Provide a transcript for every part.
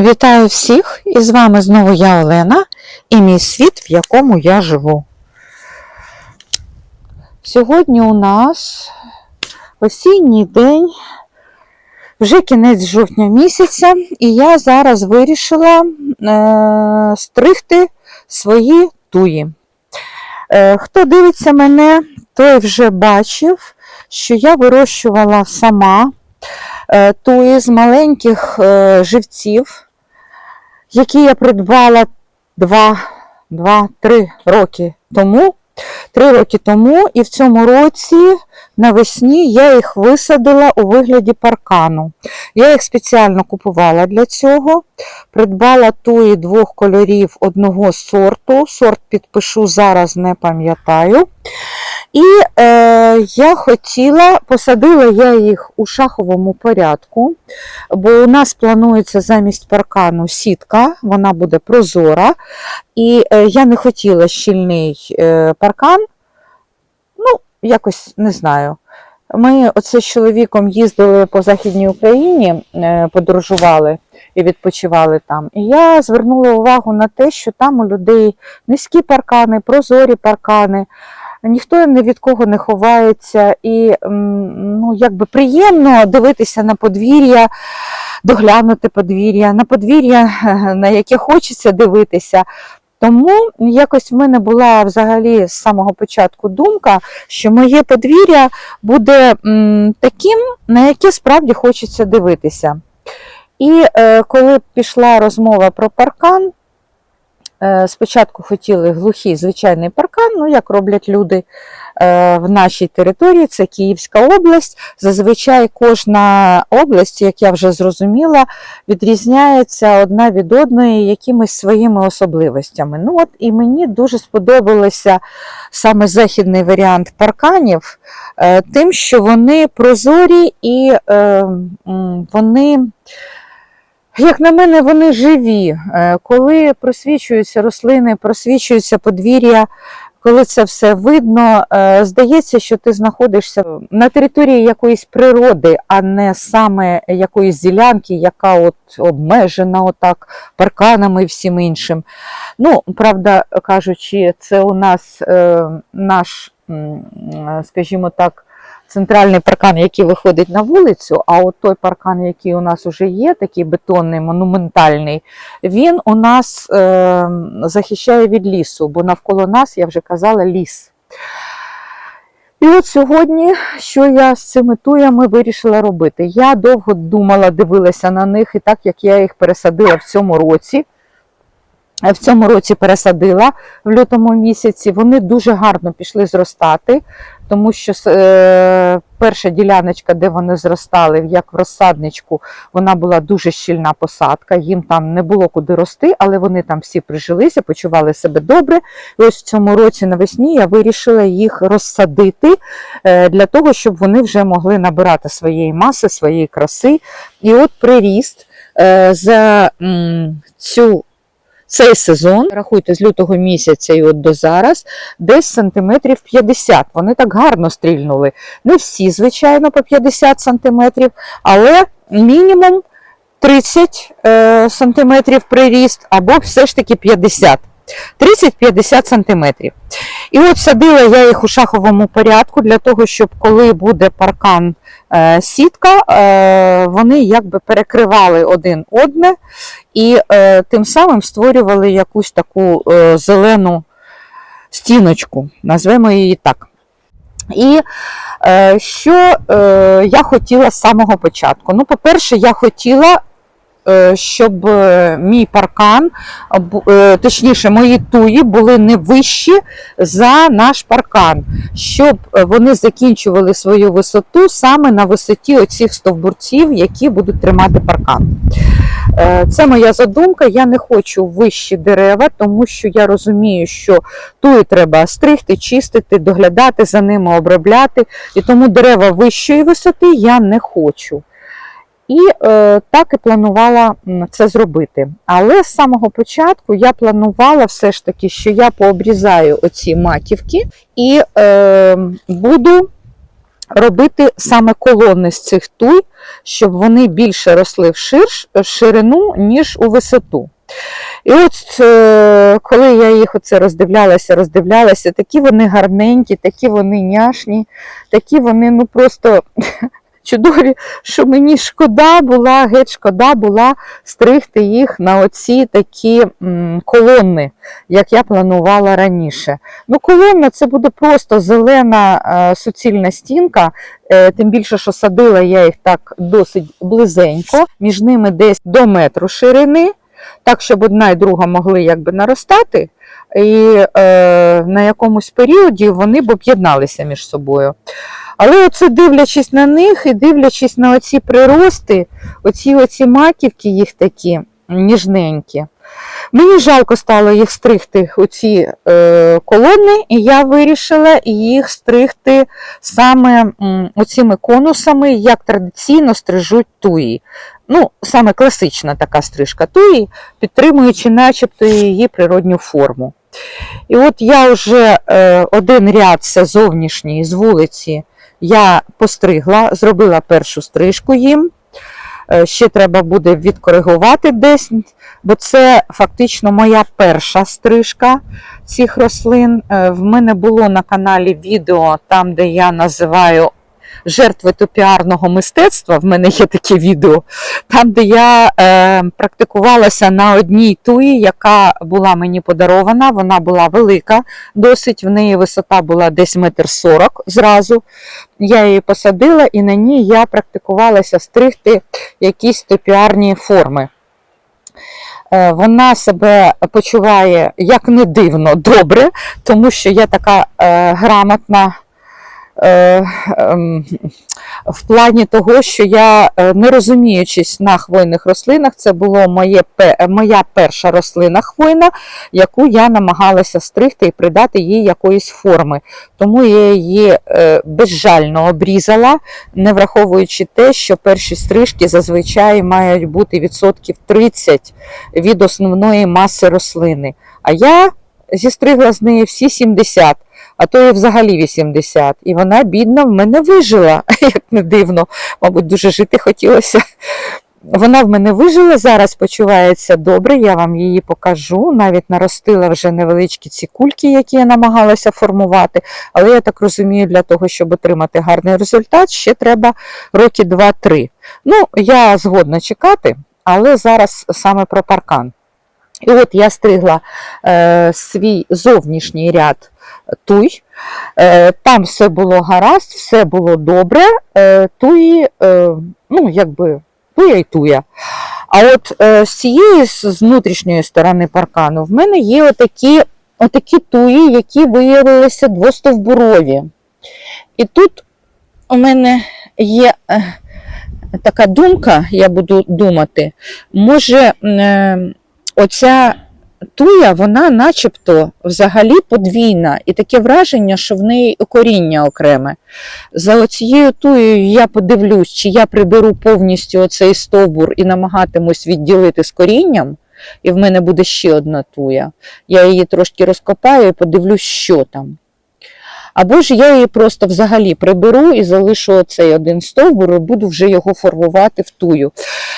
Вітаю всіх! І з вами знову я Олена і мій світ, в якому я живу. Сьогодні у нас осінній день, вже кінець жовтня місяця, і я зараз вирішила е, стригти свої туї. Е, хто дивиться мене, той вже бачив, що я вирощувала сама е, туї з маленьких е, живців які я придбала 2-3 роки тому. Три роки тому, і в цьому році навесні я їх висадила у вигляді паркану. Я їх спеціально купувала для цього. Придбала туї двох кольорів одного сорту. Сорт підпишу зараз, не пам'ятаю. І е, я хотіла, посадила я їх у шаховому порядку, бо у нас планується замість паркану сітка, вона буде прозора. І е, я не хотіла щільний е, паркан. Ну, якось не знаю. Ми оце з чоловіком їздили по Західній Україні, е, подорожували і відпочивали там. І я звернула увагу на те, що там у людей низькі паркани, прозорі паркани. Ніхто ні від кого не ховається, і ну, якби приємно дивитися на подвір'я, доглянути подвір'я, на подвір'я, на яке хочеться дивитися. Тому якось в мене була взагалі з самого початку думка, що моє подвір'я буде таким, на яке справді хочеться дивитися. І е, коли пішла розмова про паркан, спочатку хотіли глухий звичайний паркан, ну як роблять люди е, в нашій території, це Київська область. Зазвичай кожна область, як я вже зрозуміла, відрізняється одна від одної якимись своїми особливостями. Ну от І мені дуже сподобалося саме західний варіант парканів, е, тим, що вони прозорі і е, вони. Як на мене, вони живі. Е, Коли просвічуються рослини, просвічується подвір'я, коли це все видно, е, здається, що ти знаходишся на території якоїсь природи, а не саме якоїсь ділянки, яка от обмежена отак парканами і всім іншим. Ну, правда кажучи, це у нас е, наш, скажімо так, центральний паркан, який виходить на вулицю, а от той паркан, який у нас вже є, такий бетонний, монументальний, він у нас е, захищає від лісу, бо навколо нас, я вже казала, ліс. І от сьогодні, що я з цими туями вирішила робити? Я довго думала, дивилася на них, і так як я їх пересадила в цьому році, в цьому році пересадила в лютому місяці, вони дуже гарно пішли зростати, тому що е, перша діляночка, де вони зростали, як в розсадничку, вона була дуже щільна посадка, їм там не було куди рости, але вони там всі прижилися, почували себе добре. І ось в цьому році навесні я вирішила їх розсадити е, для того, щоб вони вже могли набирати своєї маси, своєї краси. І от приріст е, за м, цю цей сезон, рахуйте, з лютого місяця і от до зараз, десь сантиметрів 50. Вони так гарно стрільнули. Не всі, звичайно, по 50 сантиметрів, але мінімум 30 е, сантиметрів приріст, або все ж таки 50. 30-50 сантиметрів. І от садила я їх у шаховому порядку для того, щоб коли буде паркан е, сітка, е, вони якби перекривали один одне і е, тим самим створювали якусь таку зелену стіночку, назвемо її так. І що я хотіла з самого початку? Ну, по-перше, я хотіла, щоб е, мій паркан, е, точніше, мої туї були не вищі за наш паркан, щоб е, вони закінчували свою висоту саме на висоті оцих стовбурців, які будуть тримати паркан. Е, Це моя задумка. Я не хочу вищі дерева, тому що я розумію, що туї треба стригти, чистити, доглядати за ними, обробляти. І тому дерева вищої висоти я не хочу. І е, так і планувала це зробити. Але з самого початку я планувала все ж таки, що я пообрізаю оці маківки і е, буду робити саме колони з цих туй, щоб вони більше росли в, ширш, в ширину, ніж у висоту. І от е, коли я їх оце роздивлялася, роздивлялася, такі вони гарненькі, такі вони няшні, такі вони ну просто чудові, що мені шкода була, геть шкода була стригти їх на оці такі колони, як я планувала раніше. Ну, колонна це буде просто зелена е, суцільна стінка, е, тим більше, що садила я їх так досить близенько, між ними десь до метру ширини, так, щоб одна і друга могли якби наростати, і е, на якомусь періоді вони б об'єдналися між собою. Але оце дивлячись на них і дивлячись на оці прирости, оці оці маківки їх такі ніжненькі. Мені жалко стало їх стригти оці е, колони, і я вирішила їх стригти саме оціми конусами, як традиційно стрижуть туї. Ну, саме класична така стрижка туї, підтримуючи начебто її природню форму. І от я вже е, один ряд це зовнішній з вулиці я постригла, зробила першу стрижку їм. Е, Ще треба буде відкоригувати десь, бо це фактично моя перша стрижка цих рослин. Е, В мене було на каналі відео, там, де я називаю жертви топіарного мистецтва. В мене є таке відео, там, де я е, практикувалася на одній туї, яка була мені подарована. Вона була велика, досить в неї висота була десь метр сорок зразу. Я її посадила і на ній я практикувалася стригти якісь топіарні форми. Е, Вона себе почуває, як не дивно, добре, тому що я така е, грамотна в плані того, що я, е, не розуміючись на хвойних рослинах, це була моє, моя перша рослина хвойна, яку я намагалася стригти і придати їй якоїсь форми. Тому я її е, безжально обрізала, не враховуючи те, що перші стрижки зазвичай мають бути відсотків 30 від основної маси рослини. А я зістригла з неї всі 70, а то і взагалі 80. І вона, бідна, в мене вижила, як не дивно, мабуть, дуже жити хотілося. Вона в мене вижила, зараз почувається добре, я вам її покажу. Навіть наростила вже невеличкі ці кульки, які я намагалася формувати. Але я так розумію, для того, щоб отримати гарний результат, ще треба роки 2-3. Ну, я згодна чекати, але зараз саме про паркан. І от я стригла е, свій зовнішній ряд туй. Е, там все було гаразд, все було добре. Е, туї, е, ну, якби туя і туя. А от з цієї з внутрішньої сторони паркану в мене є отакі, отакі туї, які виявилися двостовбурові. І тут у мене є така думка, я буду думати, може. Оця туя, вона начебто взагалі подвійна, і таке враження, що в неї коріння окреме. За оцією туєю я подивлюсь, чи я приберу повністю оцей стовбур і намагатимусь відділити з корінням, і в мене буде ще одна туя. Я її трошки розкопаю і подивлюсь, що там. Або ж я її просто взагалі приберу і залишу оцей один стовбур і буду вже його формувати в тую.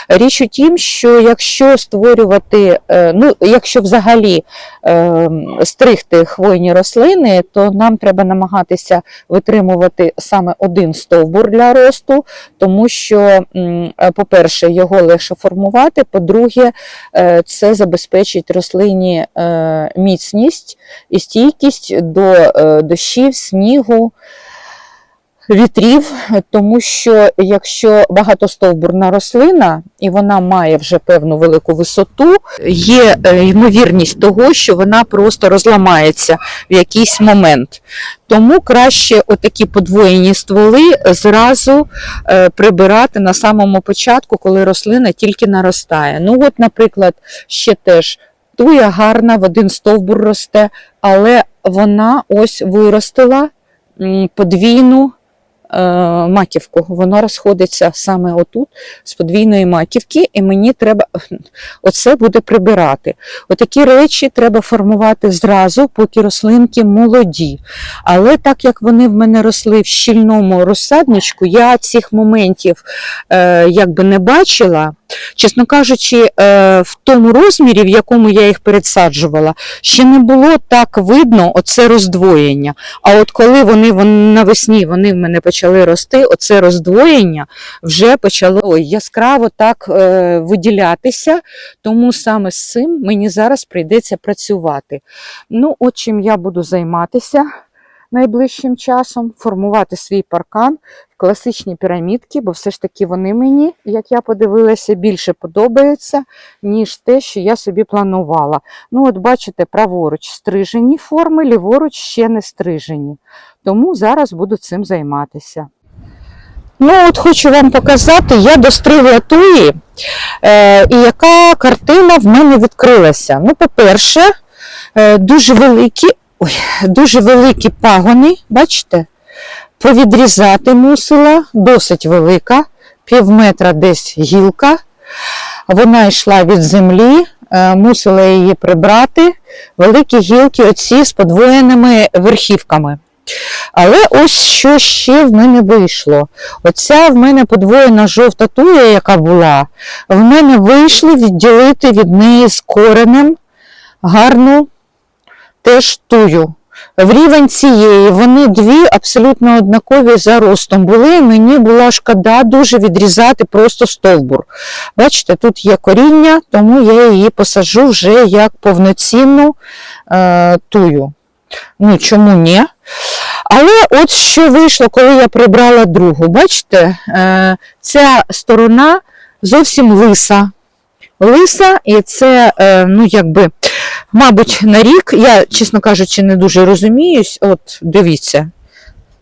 Річ у тім, що якщо створювати, е, ну, якщо взагалі е, стригти хвойні рослини, то нам треба намагатися витримувати саме один стовбур для росту, тому що, е, по-перше, його легше формувати, по-друге, це забезпечить рослині міцність і стійкість до дощів, снігу. Вітрів, тому що якщо багатостовбурна рослина і вона має вже певну велику висоту, є е, ймовірність того, що вона просто розламається в якийсь момент. Тому краще отакі подвоєні стволи зразу е, прибирати на самому початку, коли рослина тільки наростає. Ну, от, наприклад, ще теж туя гарна, в один стовбур росте, але вона ось виростила подвійну е, маківку. Воно розходиться саме отут з подвійної маківки, і мені треба оце буде прибирати. Отакі речі треба формувати зразу, поки рослинки молоді. Але так як вони в мене росли в щільному розсадничку, я цих моментів е, якби не бачила. Чесно кажучи, е, в тому розмірі, в якому я їх пересаджувала, ще не було так видно оце роздвоєння. А от коли вони, вони навесні вони в мене почали рости, оце роздвоєння вже почало яскраво так е, виділятися, тому саме з цим мені зараз прийдеться працювати. Ну, от чим я буду займатися найближчим часом, формувати свій паркан в класичні пірамідки, бо все ж таки вони мені, як я подивилася, більше подобаються, ніж те, що я собі планувала. Ну, от бачите, праворуч стрижені форми, ліворуч ще не стрижені. Тому зараз буду цим займатися. Ну, от хочу вам показати, я достригла туї, е, і яка картина в мене відкрилася. Ну, по-перше, е, дуже великі, ой, дуже великі пагони, бачите? Повідрізати мусила, досить велика, пів метра десь гілка. Вона йшла від землі, е, мусила її прибрати. Великі гілки оці з подвоєними верхівками. Але ось що ще в мене вийшло. Оця в мене подвоєна жовта туя, яка була, в мене вийшло відділити від неї з коренем гарну теж. В рівень цієї вони дві абсолютно однакові за ростом були. Мені була шкода дуже відрізати просто стовбур. Бачите, тут є коріння, тому я її посаджу вже як повноцінну е, тую. Ну, чому ні? Але от що вийшло, коли я прибрала другу. Бачите, е, ця сторона зовсім лиса. Лиса, і це, е, ну, якби, мабуть, на рік, я, чесно кажучи, не дуже розуміюсь. От, дивіться,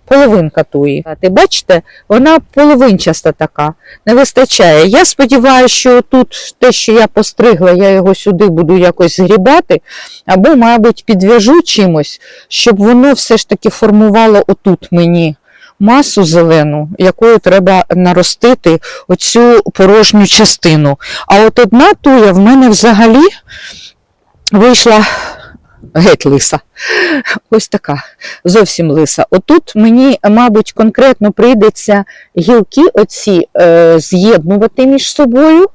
половинка туї. Ти бачите, вона половинчаста така, не вистачає. Я сподіваюся, що тут те, що я постригла, я його сюди буду якось згрібати, або, мабуть, підв'яжу чимось, щоб воно все ж таки формувало отут мені масу зелену, якою треба наростити оцю порожню частину. А от одна туя в мене взагалі вийшла геть лиса. Ось така, зовсім лиса. Отут мені, мабуть, конкретно прийдеться гілки оці е, з'єднувати між собою.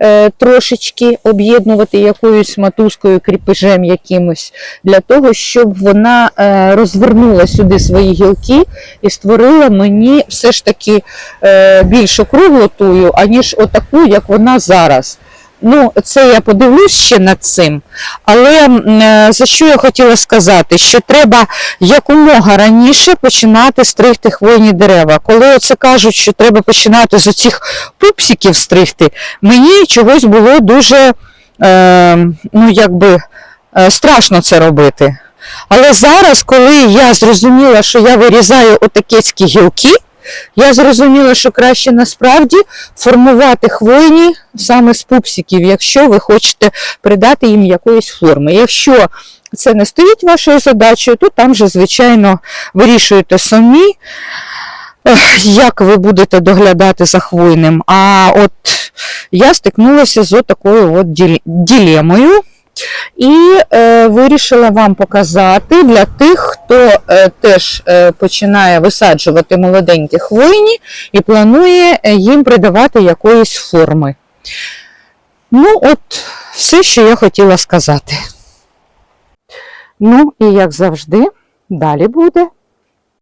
е, Трошечки об'єднувати якоюсь матузкою, кріпежем якимось, для того, щоб вона е, розвернула сюди свої гілки і створила мені все ж таки е, більш округлу тую, аніж отаку, як вона зараз. Ну, це я подивлюсь ще над цим. Але е, за що я хотіла сказати, що треба якомога раніше починати стригти хвойні дерева. Коли оце кажуть, що треба починати з оцих пупсиків стригти, мені чогось було дуже е, ну, якби, е, страшно це робити. Але зараз, коли я зрозуміла, що я вирізаю отакецькі гілки, я зрозуміла, що краще насправді формувати хвойні саме з пупсиків, якщо ви хочете придати їм якоїсь форми. Якщо це не стоїть вашою задачею, то там же, звичайно, вирішуєте самі, як ви будете доглядати за хвойним. А от я стикнулася з такою от ділемою. І е, вирішила вам показати для тих, хто е, теж е, починає висаджувати молоденькі хвойні і планує е, їм придавати якоїсь форми. Ну, от, все, що я хотіла сказати. Ну, і як завжди, далі буде.